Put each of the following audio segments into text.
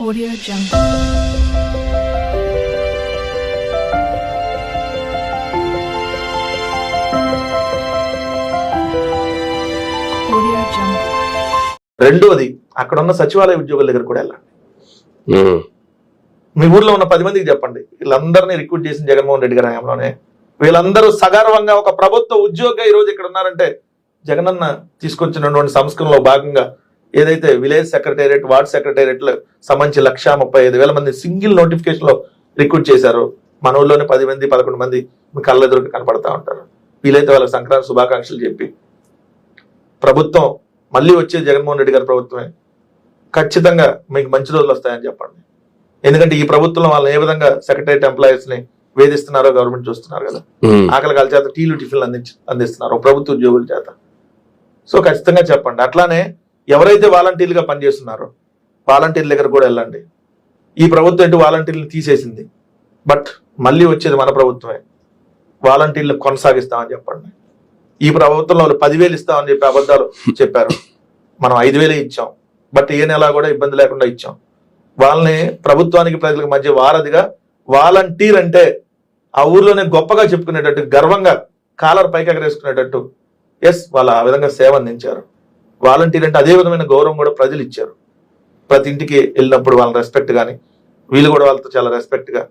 Audio Jungle. రెండోది అక్కడ ఉన్న సచివాలయ ఉద్యోగుల దగ్గర కూడా వెళ్ళండి. మీ ఊర్లో ఉన్న పది మందికి చెప్పండి వీళ్ళందరినీ రిక్రూట్ చేసిన జగన్మోహన్ రెడ్డి గారి హయాంలోనే వీళ్ళందరూ సగర్వంగా ఒక ప్రభుత్వ ఉద్యోగిగా ఈ రోజు ఇక్కడ ఉన్నారంటే జగనన్న తీసుకొచ్చినటువంటి సంస్కరణలో భాగంగా ఏదైతే విలేజ్ సెక్రటేరియట్ వార్డ్ సెక్రటేరియట్ సంబంధించి లక్ష ముప్పై ఐదు వేల మంది సింగిల్ నోటిఫికేషన్లో రిక్రూట్ చేశారు. మన ఊళ్ళోనే పది మంది పదకొండు మంది మీ కళ్ళ ఎదురుగా కనపడతా ఉంటారు. వీలైతే వాళ్ళకి సంక్రాంతి శుభాకాంక్షలు చెప్పి. ప్రభుత్వం మళ్ళీ వచ్చే జగన్మోహన్ రెడ్డి గారి ప్రభుత్వమే. ఖచ్చితంగా మీకు మంచి రోజులు వస్తాయని చెప్పండి. ఎందుకంటే ఈ ప్రభుత్వంలో వాళ్ళని ఏ విధంగా సెక్రటరియట్ ఎంప్లాయీస్ని వేధిస్తున్నారో గవర్నమెంట్ చూస్తున్నారు కదా. ఆకలి కాల చేత టీలు టిఫిన్లు అందించి అందిస్తున్నారు. ప్రభుత్వ ఉద్యోగుల చేత. సో ఖచ్చితంగా చెప్పండి. అట్లానే ఎవరైతే వాలంటీర్లుగా పనిచేస్తున్నారో వాలంటీర్ల దగ్గర కూడా వెళ్ళండి. ఈ ప్రభుత్వం ఎటు వాలంటీర్లు తీసేసింది. బట్ మళ్ళీ వచ్చేది మన ప్రభుత్వమే. వాలంటీర్లు కొనసాగిస్తామని చెప్పండి. ఈ ప్రభుత్వంలో వాళ్ళు పదివేలు ఇస్తామని చెప్పి అబద్ధాలు చెప్పారు. మనం ఐదు వేలే ఇచ్చాం. బట్ ఏ నెల కూడా ఇబ్బంది లేకుండా ఇచ్చాం. వాళ్ళని ప్రభుత్వానికి ప్రజలకు మధ్య వారధిగా వాలంటీర్ అంటే ఆ ఊర్లోనే గొప్పగా చెప్పుకునేటట్టు గర్వంగా కాలర్ పైకి ఎగరేసుకునేటట్టు ఎస్ వాళ్ళు ఆ విధంగా సేవ అందించారు. వాలంటీర్ అంటే అదే విధమైన గౌరవం కూడా ప్రజలు ఇచ్చారు. ప్రతి ఇంటికి వెళ్ళినప్పుడు వాళ్ళ రెస్పెక్ట్ కానీ వీళ్ళు కూడా వాళ్ళతో చాలా రెస్పెక్ట్గా.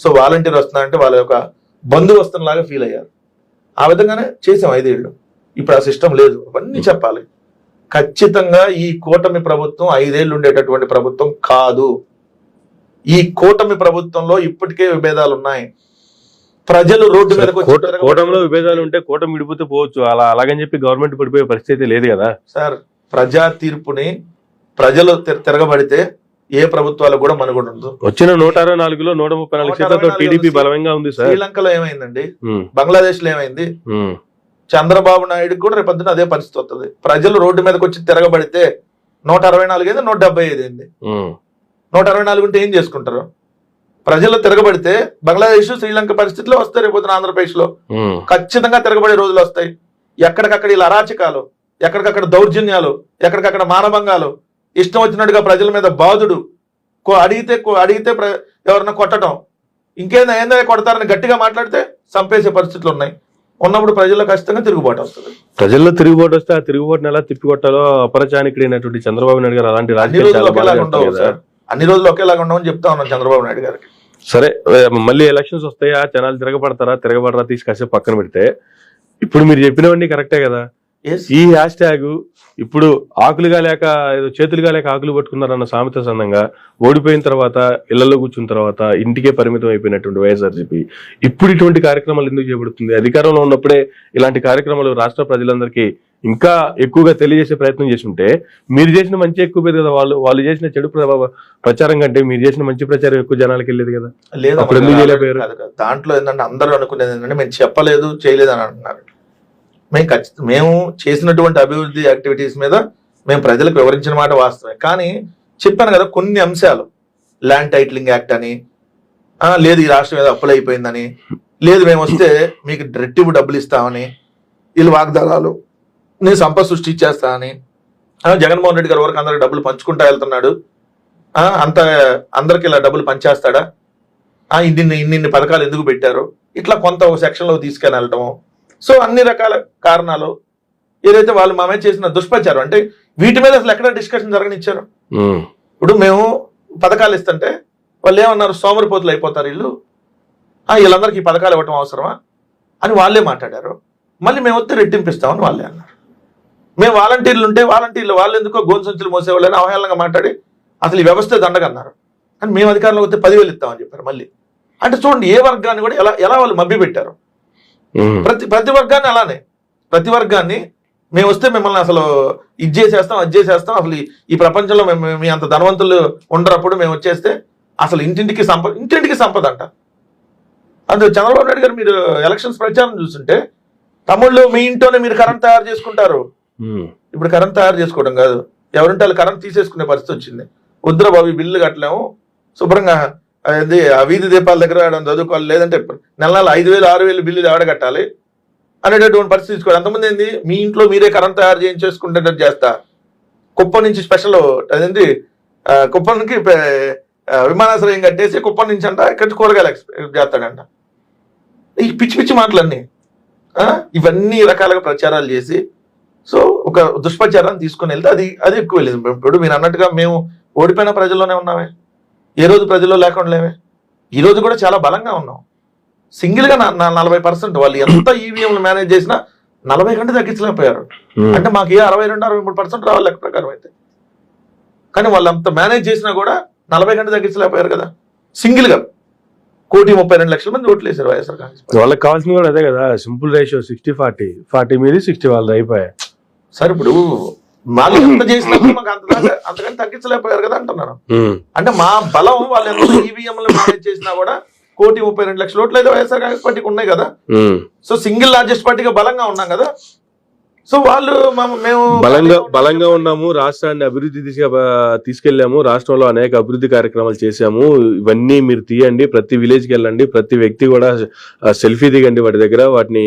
సో వాలంటీర్ వస్తున్నారంటే వాళ్ళ యొక్క బంధువు వస్తున్నలాగా ఫీల్ అయ్యారు. ఆ విధంగానే చేసాం ఐదేళ్ళు ఇప్పుడు ఆ సిస్టమ్ లేదు. అవన్నీ చెప్పాలి. ఖచ్చితంగా ఈ కూటమి ప్రభుత్వం ఐదేళ్ళు ఉండేటటువంటి ప్రభుత్వం కాదు. ఈ కూటమి ప్రభుత్వంలో ఇప్పటికే విభేదాలు ఉన్నాయి ప్రజలు రోడ్డు కూట- కూటమిలో విభేదాలు ఉంటే కూటమి విడిపోతే పోవచ్చు. అలా అలాగని చెప్పి గవర్నమెంట్ పడిపోయే పరిస్థితి లేదు కదా. సార్ ప్రజా తీర్పుని ప్రజలు తిర- తిరగబడితే ఏ ప్రభుత్వాలకు కూడా మనుగడ ఉండదు. వచ్చిన నూట అరవై నాలుగులో నూట ముప్పై నాలుగు నాలుగు టీడీపీ. బలంగా ఉంది సార్. శ్రీలంకలో ఏమైందండి? బంగ్లాదేశ్లో ఏమైంది? చంద్రబాబు నాయుడుకి కూడా రేపొద్దున అదే పరిస్థితి వస్తుంది ప్రజలు రోడ్డు మీదకి వచ్చి తిరగబడితే నూట అరవై నాలుగు అయింది నూట డెబ్బై ఐదు అయింది నూట అరవై నాలుగు ఉంటే ఏం చేసుకుంటారు? ప్రజలు తిరగబడితే బంగ్లాదేశ్ శ్రీలంక పరిస్థితిలో వస్తాయి రేపొద్దున ఆంధ్రప్రదేశ్లో ఖచ్చితంగా తిరగబడే రోజులు వస్తాయి. ఎక్కడికక్కడ ఇలా అరాచకాలు ఎక్కడికక్కడ దౌర్జన్యాలు ఎక్కడికక్కడ మానభంగాలు ఇష్టం వచ్చినట్టుగా ప్రజల మీద బాధుడు అడిగితే అడిగితే ఎవరన్నా కొట్టడం ఇంకేందా ఏందా కొడతారని గట్టిగా మాట్లాడితే చంపేసే పరిస్థితులు ఉన్నాయి. ఉన్నప్పుడు ప్రజల్లో ఖచ్చితంగా తిరుగుబాటు వస్తుంది. ప్రజల్లో తిరుగుబాటు వస్తే ఆ తిరుగుబాటుని ఎలా తిప్పికొట్టాలో అపరచానికుడైనటువంటి చంద్రబాబు నాయుడు గారు అలాంటి అన్ని రాజకీయాలు రోజులు చాలా బాగా ఒకేలాగా ఉండవు సార్. అన్ని రోజులు ఒకేలాగా ఉండవని చెప్తా ఉన్నాను చంద్రబాబు నాయుడు గారికి. సరే మళ్ళీ ఎలక్షన్స్ వస్తాయా? జనాలు తిరగబడతారా? తిరగబడరా? తీసి కాసేపు పక్కన పెడితే. ఇప్పుడు మీరు చెప్పినవన్నీ కరెక్టే కదా. ఈ హ్యాష్ ట్యాగ్ ఇప్పుడు ఆకులుగా లేక ఏదో చేతులుగా లేక ఆకులు పట్టుకున్నారన్న సామెత సందంగా ఓడిపోయిన తర్వాత ఇళ్ళలో కూర్చున్న తర్వాత ఇంటికే పరిమితం అయిపోయినటువంటి వైఎస్ఆర్సీపీ ఇప్పుడు ఇటువంటి కార్యక్రమాలు ఎందుకు చేపడుతుంది? అధికారంలో ఉన్నప్పుడే ఇలాంటి కార్యక్రమాలు రాష్ట్ర ప్రజలందరికీ ఇంకా ఎక్కువగా తెలియజేసే ప్రయత్నం చేసి ఉంటే మీరు చేసిన మంచి ఎక్కువ పోయేది కదా వాళ్ళు వాళ్ళు చేసిన చెడు ప్ర- ప్రచారం కంటే మీరు చేసిన మంచి ప్రచారం ఎక్కువ జనాలకి వెళ్ళేది కదా? లేదు. దాంట్లో ఏంటంటే అందరూ అనుకునేది ఏంటంటే మేము చెప్పలేదు చేయలేదు అని అంటున్నారు. మేము ఖచ్చితంగా మేము చేసినటువంటి అభివృద్ధి యాక్టివిటీస్ మీద మేము ప్రజలకు వివరించిన మాట వాస్తవమే. కానీ చెప్పాను కదా కొన్ని అంశాలు. ల్యాండ్ టైటిలింగ్ యాక్ట్ అని లేదు ఈ రాష్ట్రం మీద అప్పులు అయిపోయిందని లేదు మేము వస్తే మీకు రెట్టింపు డబ్బులు ఇస్తామని వీళ్ళు వాగ్దానాలు నేను సంపద సృష్టించేస్తానని జగన్మోహన్ రెడ్డి గారి వరకు అందరికి డబ్బులు పంచుకుంటా వెళ్తున్నాడు. అంత అందరికి ఇలా డబ్బులు పంచేస్తాడా? ఇన్ని ఇన్ని పథకాలు ఎందుకు పెట్టారు? ఇట్లా కొంత ఒక సెక్షన్లో తీసుకెళ్ళటము. సో అన్ని రకాల కారణాలు ఏదైతే వాళ్ళు మా మీద చేసిన దుష్ప్రచారం అంటే వీటి మీద అసలు ఎక్కడ డిస్కషన్ జరగనిచ్చారు? ఇప్పుడు మేము పథకాలు ఇస్తుంటే వాళ్ళు ఏమన్నారు? సోమరిపోతులు అయిపోతారు వీళ్ళు ఆ, వీళ్ళందరికీ ఈ పథకాలు ఇవ్వటం అవసరమా? అని వాళ్ళే మాట్లాడారు. మళ్ళీ మేము వస్తే రెట్టింపిస్తామని వాళ్ళే అన్నారు. మేము వాలంటీర్లు ఉంటే వాలంటీర్లు వాళ్ళు ఎందుకో గోను సంచులు మోసేవాళ్ళని అవహేళనగా మాట్లాడి అసలు ఈ వ్యవస్థ దండగన్నారు. కానీ మేము అధికారంలో వస్తే పదివేలు ఇస్తామని చెప్పారు మళ్ళీ. అంటే చూడండి ఏ వర్గాన్ని కూడా ఎలా ఎలా వాళ్ళు మభ్య పెట్టారు ఉమ్, ప్రతి ప్రతి వర్గాన్ని అలానే. ప్రతి వర్గాన్ని మేము వస్తే మిమ్మల్ని అసలు ఇది చేసేస్తాం అది చేసేస్తాం. అసలు ఈ- ప్రపంచంలో మేము మీ అంత ధనవంతులు ఉండరప్పుడు మేము వచ్చేస్తే అసలు ఇంటింటికి సంపద ఇంటింటికి సంపద అంట. అందు చంద్రబాబు నాయుడు గారు మీరు ఎలక్షన్స్ ప్రచారం చూస్తుంటే తమ్ముళ్ళు మీ ఇంట్లోనే మీరు కరెంట్ తయారు చేసుకుంటారు. ఇప్పుడు కరెంట్ తయారు చేసుకోవడం కాదు. ఎవరింటే వాళ్ళు కరెంట్ తీసేసుకునే పరిస్థితి వచ్చింది. వద్దురా బాబు బిల్లు కట్టలేము. శుభ్రంగా అది ఆ వీధి దీపాల దగ్గర ఆడడం చదువుకోవాలి? లేదంటే నెల నెల ఐదు వేలు ఆరు వేలు బిల్లు ఎవడ కట్టాలి? అనేటటువంటి పరిస్థితి తీసుకోవాలి. అంతమంది ఏంది మీ ఇంట్లో మీరే కరెంట్ తయారు చేయించేసుకుంటే చేస్తా. కుప్ప నుంచి స్పెషల్ అదేంటి ఆ, కుప్పంకి విమానాశ్రయం కట్టేసి కుప్పం నుంచి అంట ఇక్కడ కూరగాయలు చేస్తాడంట. ఈ పిచ్చి పిచ్చి మాటలన్నీ ఇవన్నీ రకాలుగా ప్రచారాలు చేసి సో ఒక దుష్ప్రచారాన్ని తీసుకుని వెళ్తే అది అది ఎక్కువ వెళ్ళింది. ఇప్పుడు మీరు అన్నట్టుగా మేము ఓడిపోయిన ప్రజల్లోనే ఉన్నామే. ఏ రోజు ప్రజల్లో లేకుండా లేమే ఈ రోజు కూడా చాలా బలంగా ఉన్నాం. సింగిల్గా నా- నా- నలభై పర్సెంట్ వాళ్ళు ఎంత ఈవీఎంలు మేనేజ్ చేసినా నలభై కంటే తగ్గించలేకపోయారు. ఉమ్. అంటే మాకు ఏ అరవై రెండు అరవై మూడు పర్సెంట్ రావాలి లెక్క ప్రకారం అయితే. కానీ వాళ్ళు అంత మేనేజ్ చేసినా కూడా నలభై కంటే తగ్గించలేకపోయారు కదా. సింగిల్గా కోటి ముప్పై రెండు లక్షల మంది ఓట్లు వేశారు వైఎస్ఆర్ కాంగ్రెస్. వాళ్ళకి కావాల్సింది కూడా అదే కదా simple ratio sixty forty forty మీది సిక్స్టీ వాళ్ళది అయిపోయాయి. సరే ఇప్పుడు వాళ్ళు ఎంత చేసినప్పుడు మాకు అంత అంతకంటే తగ్గించలేకపోయారు కదా అంటున్నాను ఉమ్. అంటే మా బలం వాళ్ళు ఎంత ఈవీఎంలు మేనేజ్ చేసినా కూడా కోటి ముప్పై రెండు లక్షల ఓట్లు అయితే వైఎస్ఆర్ కాంగ్రెస్ పార్టీకి ఉన్నాయి కదా. సో సింగిల్ లార్జెస్ట్ పార్టీగా బలంగా ఉన్నాం కదా సో వాళ్ళు మేము బలంగా బలంగా ఉన్నాము రాష్ట్రాన్ని అభివృద్ధి దిశగా తీసుకెళ్ళాము రాష్ట్రంలో అనేక అభివృద్ధి కార్యక్రమాలు చేశాము. ఇవన్నీ మీరు తీయండి ప్రతి విలేజ్కి వెళ్ళండి ప్రతి వ్యక్తి కూడా సెల్ఫీ దిగండి వాటి దగ్గర వాటిని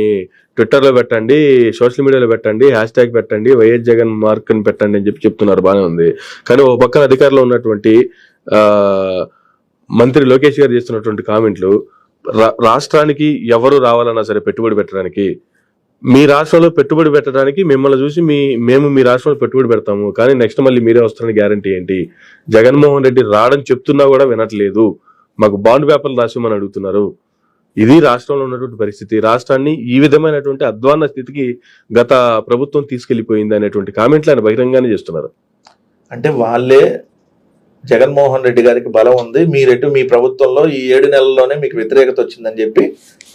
ట్విట్టర్లో పెట్టండి సోషల్ మీడియాలో పెట్టండి హ్యాష్ ట్యాగ్ పెట్టండి వైఎస్ జగన్ మార్క్ అని పెట్టండి అని చెప్పి చెప్తున్నారు బాగానే ఉంది. కానీ ఓ పక్కన అధికారంలో ఉన్నటువంటి మంత్రి లోకేష్ గారు చేస్తున్నటువంటి కామెంట్లు రా- రాష్ట్రానికి ఎవరు రావాలన్నా సరే పెట్టుబడి పెట్టడానికి మీ రాష్ట్రంలో పెట్టుబడి పెట్టడానికి మిమ్మల్ని చూసి మీ మేము మీ రాష్ట్రంలో పెట్టుబడి పెడతాము. కానీ నెక్స్ట్ మళ్ళీ మీరే వస్తారని గ్యారంటీ ఏంటి? జగన్మోహన్ రెడ్డి రాడని చెప్తున్నా కూడా వినట్లేదు. మాకు బాండ్ పేపర్లు రాసిమని అడుగుతున్నారు. ఇది రాష్ట్రంలో ఉన్నటువంటి పరిస్థితి. రాష్ట్రాన్ని ఈ విధమైనటువంటి అధ్వాన్న స్థితికి గత ప్రభుత్వం తీసుకెళ్ళిపోయింది అనేటువంటి కామెంట్లు ఆయన బహిరంగానే చేస్తున్నారు. అంటే వాళ్ళే జగన్మోహన్ రెడ్డి గారికి బలం ఉంది. మీరెటు మీ ప్రభుత్వంలో ఈ ఏడు నెలల్లోనే మీకు వ్యతిరేకత వచ్చిందని చెప్పి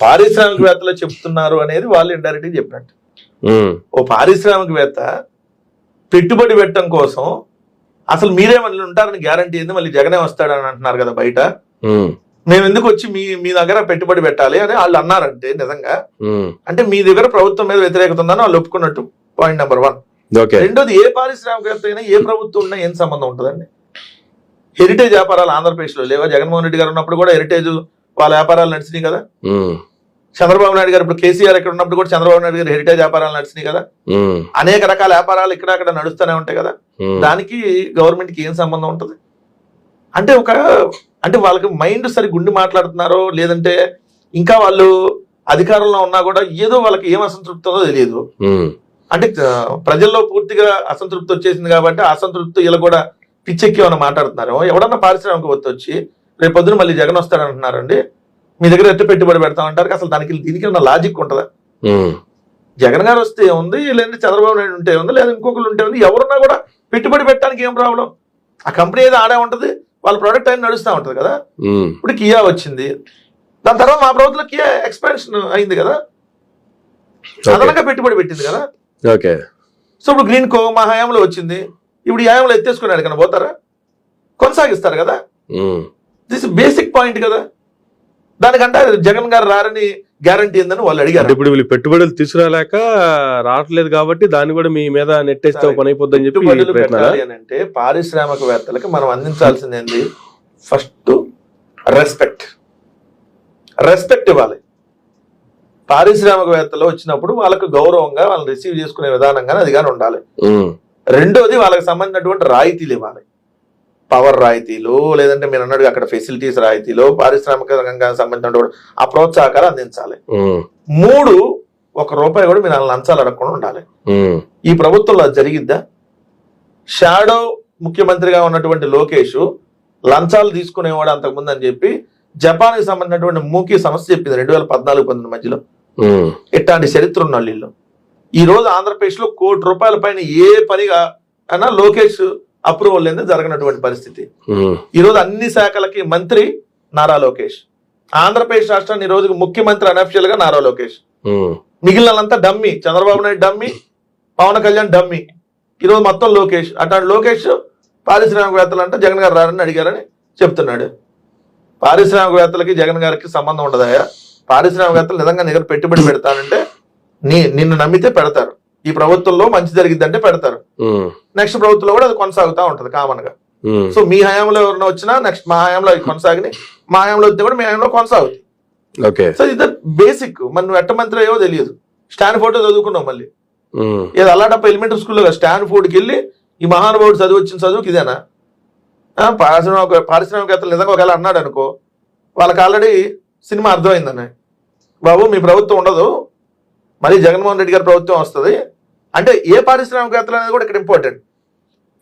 పారిశ్రామికవేత్తలు చెప్తున్నారు అనేది వాళ్ళు ఇండైరెక్ట్ చెప్పినట్టు. ఉమ్, ఓ పారిశ్రామికవేత్త పెట్టుబడి పెట్టడం కోసం అసలు మీరే మళ్ళీ ఉంటారని గ్యారంటీ ఏంది? మళ్ళీ జగనే వస్తాడని అంటున్నారు కదా బయట. మేము. ఎందుకు వచ్చి మీ మీ దగ్గర పెట్టుబడి పెట్టాలి? అని వాళ్ళు అన్నారంటే నిజంగా. అంటే మీ దగ్గర ప్రభుత్వం మీద వ్యతిరేకత ఉందని వాళ్ళు ఒప్పుకున్నట్టు పాయింట్ నెంబర్ వన్ ఓకే. రెండోది ఏ పారిశ్రామికవేత్త అయినా ఏ ప్రభుత్వం ఉన్నా ఏం సంబంధం ఉంటుందండి? హెరిటేజ్ వ్యాపారాలు ఆంధ్రప్రదేశ్లో లేవా? జగన్మోహన్ రెడ్డి గారు ఉన్నప్పుడు కూడా హెరిటేజ్ వాళ్ళ వ్యాపారాలు నడిచినాయి కదా? చంద్రబాబు నాయుడు గారు ఇప్పుడు కేసీఆర్ ఇక్కడ ఉన్నప్పుడు కూడా చంద్రబాబు నాయుడు గారు హెరిటేజ్ వ్యాపారాలు నడిచినాయి కదా? అనేక రకాల వ్యాపారాలు ఇక్కడ అక్కడ నడుస్తూనే ఉంటాయి కదా? దానికి గవర్నమెంట్కి ఏం సంబంధం ఉంటుంది? అంటే ఒక అంటే వాళ్ళకి మైండ్ సరి గుండి మాట్లాడుతున్నారో లేదంటే ఇంకా వాళ్ళు అధికారంలో ఉన్నా కూడా ఏదో వాళ్ళకి ఏం అసంతృప్తి తెలియదు. అంటే ప్రజల్లో పూర్తిగా అసంతృప్తి వచ్చేసింది కాబట్టి అసంతృప్తి వీళ్ళు కూడా పిచ్చెక్కి ఏమైనా మాట్లాడుతున్నారు ఎవడన్నా పారిశ్రామికవేత్త వచ్చి రేపు పొద్దున మళ్ళీ జగన్ వస్తాడంటున్నారండి. మీ దగ్గర ఎట్టు పెట్టుబడి పెడతామంటారు? అసలు దానికి దీనికి ఉన్న లాజిక్ ఉంటుందా? జగన్ గారు వస్తే ఉంది లేదంటే చంద్రబాబు నాయుడు ఉంటే ఉంది లేదా ఇంకొకరు ఉంటే ఉంది ఎవరున్నా కూడా పెట్టుబడి పెట్టడానికి ఏం ప్రాబ్లం ఆ కంపెనీ ఏదో ఆడే ఉంటది వాళ్ళ ప్రోడక్ట్ అయినా నడుస్తూ ఉంటది కదా? ఇప్పుడు కియా వచ్చింది. దాని తర్వాత మా ప్రభుత్వంలో కియా ఎక్స్పాన్షన్ అయింది కదా. అదనంగా పెట్టుబడి పెట్టింది కదా? ఓకే. సో ఇప్పుడు గ్రీన్ కో మా హయాంలో వచ్చింది. ఇప్పుడు ఈ హయాంలో ఎత్తేసుకున్నాడు కన్నా పోతారా? కొనసాగిస్తారు కదా. దిస్ బేసిక్ పాయింట్ కదా? దానికంటే జగన్ గారు రారని గ్యారంటీ ఏందని వాళ్ళు అడిగారు. ఇప్పుడు వీళ్ళు పెట్టుబడులు తీసుకురాలేక రావట్లేదు కాబట్టి దాన్ని కూడా మీ మీద నెట్టేస్తే పని అయిపోద్దని చెప్పి? పెట్టాలి అని అంటే పారిశ్రామికవేత్తలకి మనం అందించాల్సింది ఏంది? ఫస్ట్ రెస్పెక్ట్ రెస్పెక్ట్ ఇవ్వాలి. పారిశ్రామికవేత్తలు వచ్చినప్పుడు వాళ్ళకు గౌరవంగా వాళ్ళని రిసీవ్ చేసుకునే విధానంగా అది కానీ ఉండాలి. రెండోది వాళ్ళకి సంబంధించినటువంటి రాయితీలు ఇవ్వాలి. పవర్ రాయితీలు లేదంటే మీరు అన్నట్టు అక్కడ ఫెసిలిటీస్ రాయితీలు పారిశ్రామిక రంగానికి సంబంధించినటువంటి ఆ ప్రోత్సాహకాలు అందించాలి. మూడు ఒక రూపాయి కూడా మీరు లంచాలు అడగకుండా ఉండాలి. ఈ ప్రభుత్వంలో జరిగిద్దా? షాడో ముఖ్యమంత్రిగా ఉన్నటువంటి లోకేష్ లంచాలు తీసుకునేవాడు అంతకుముందు అని చెప్పి జపాన్కి సంబంధించినటువంటి మూకీ సమస్య చెప్పింది రెండు వేల పద్నాలుగు పంతొమ్మిది మధ్యలో. ఇట్లాంటి చరిత్ర ఉన్న వీళ్ళు. ఈ రోజు ఆంధ్రప్రదేశ్లో కోటి రూపాయల పైన ఏ పనిగా అయినా లోకేష్ అప్రూవల్ లేని జరగనటువంటి పరిస్థితి. ఉమ్, ఈ రోజు అన్ని శాఖలకి మంత్రి నారా లోకేష్. ఆంధ్రప్రదేశ్ రాష్ట్రాన్ని ఈ రోజుకి ముఖ్యమంత్రి అనఫిషియల్గా Nara Lokesh. మిగిలినంతా dummy. Chandrababu Naidu dummy Pawan Kalyan dummy. ఈరోజు మొత్తం లోకేష్. అట్లాంటి లోకేష్ పారిశ్రామికవేత్తలు అంటే జగన్ గారు రారని అడిగారని చెప్తున్నాడు. పారిశ్రామికవేత్తలకి జగన్ గారికి సంబంధం ఉండదాయా పారిశ్రామికవేత్తలు నిజంగా దగ్గర పెట్టుబడి పెడతానంటే నీ నిన్ను నమ్మితే పెడతారు. ఈ ప్రభుత్వంలో మంచి జరిగిద్దంటే పెడతారు. నెక్స్ట్ ప్రభుత్వంలో కూడా అది కొనసాగుతూ ఉంటది కామన్గా సో మీ హయాంలో ఎవరైనా వచ్చినా నెక్స్ట్ మా హయాంలో అవి కొనసాగినాయి. మా హయాంలో వస్తే కూడా మీ హయాంలో కొనసాగుతాయి. ఓకే. సో ఇది బేసిక్. మన నువ్వు ఎట్ట మంత్రి అయ్యో తెలియదు. స్టాన్ ఫోటో చదువుకున్నావు మళ్ళీ. ఏదో అలాంటప్ప ఎలిమెంటరీ స్కూల్లో స్టాన్ ఫోర్డ్కి వెళ్ళి ఈ మహానుభావుడు చదువు వచ్చిన చదువుకి ఇదేనా? పారిశ్రామిక పారిశ్రామికవేత్తలు నిజంగా ఒకవేళ అన్నాడు అనుకో వాళ్ళకి ఆల్రెడీ సినిమా అర్థమైందని బాబు మీ ప్రభుత్వం ఉండదు. మళ్ళీ జగన్మోహన్ రెడ్డి గారి ప్రభుత్వం వస్తుంది. అంటే ఏ పారిశ్రామికవేత్తలు అనేది కూడా ఇక్కడ ఇంపార్టెంట్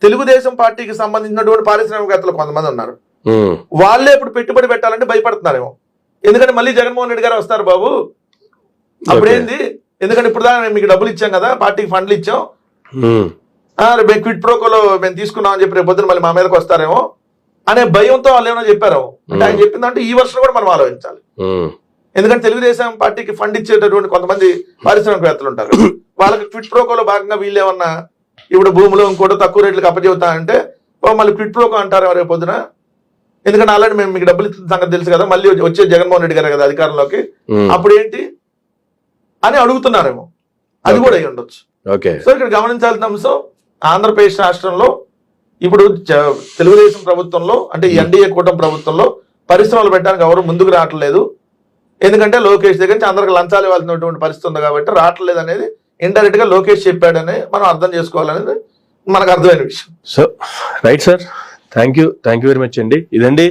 తెలుగుదేశం పార్టీకి సంబంధించినటువంటి పారిశ్రామికవేత్తలు కొంతమంది ఉన్నారు. వాళ్ళే ఇప్పుడు పెట్టుబడి పెట్టాలంటే భయపడుతున్నారేమో. ఎందుకంటే మళ్ళీ జగన్మోహన్ రెడ్డి గారు వస్తారు బాబు. అప్పుడు Okay. ఏంది? ఎందుకంటే ఇప్పుడు దాకా మేము మీకు డబ్బులు ఇచ్చాం కదా పార్టీకి ఫండ్లు ఇచ్చాం. మేము. క్విట్ ప్రోకోలో మేము తీసుకున్నాం అని చెప్పి రేపు పొద్దున మళ్ళీ మా మీదకి వస్తారేమో అనే భయంతో వాళ్ళు ఏమైనా చెప్పారేమో అంటే ఆయన చెప్పిందంటే ఈ వర్షం కూడా మనం ఆలోచించాలి. ఎందుకంటే తెలుగుదేశం పార్టీకి ఫండ్ ఇచ్చేటటువంటి కొంతమంది పారిశ్రామికవేత్తలు ఉంటారు. వాళ్ళకి క్విట్ ప్రోకోలో భాగంగా వీళ్ళు ఏమన్నా ఇప్పుడు భూములు ఇంకోటి తక్కువ రేట్లకు అప్పచెబుతానంటే మళ్ళీ క్విట్ ప్రోకో అంటారు రేపు పొద్దున? ఎందుకంటే ఆల్రెడీ మేము మీకు డబ్బులు ఇచ్చిన సంగతి తెలుసు కదా మళ్ళీ వచ్చే జగన్మోహన్ రెడ్డి గారు కదా అధికారంలోకి. అప్పుడు ఏంటి అని అడుగుతున్నారేమో. అది కూడా అయి ఉండొచ్చు. ఓకే. సో ఇక్కడ గమనించాల్సిన అంశం ఆంధ్రప్రదేశ్ రాష్ట్రంలో ఇప్పుడు తెలుగుదేశం ప్రభుత్వంలో అంటే ఎన్డీఏ కూటమి ప్రభుత్వంలో పరిశ్రమలు పెట్టడానికి ఎవరు ముందుకు రావట్లేదు. ఎందుకంటే లోకేష్ దగ్గర నుంచి అందరికి లంచాలు ఇవ్వాల్సినటువంటి పరిస్థితి ఉంది కాబట్టి రావట్లేదు అనేది ఇండైరెక్ట్గా లోకేష్ చెప్పాడని మనం అర్థం చేసుకోవాలనేది మనకు అర్థమైన విషయం. So right sir thank you thank you very much అండి ఇదండి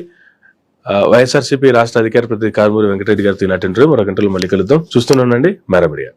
వైఎస్ఆర్సీపీ రాష్ట్ర అధికార ప్రతినిధి కారుమూరి వెంకటరెడ్డి గారితో ఈనాటి ఇంటర్వ్యూ మరో గంటలో మళ్ళీ కలుద్దాం. చూస్తున్నానండి మేరమిడియా.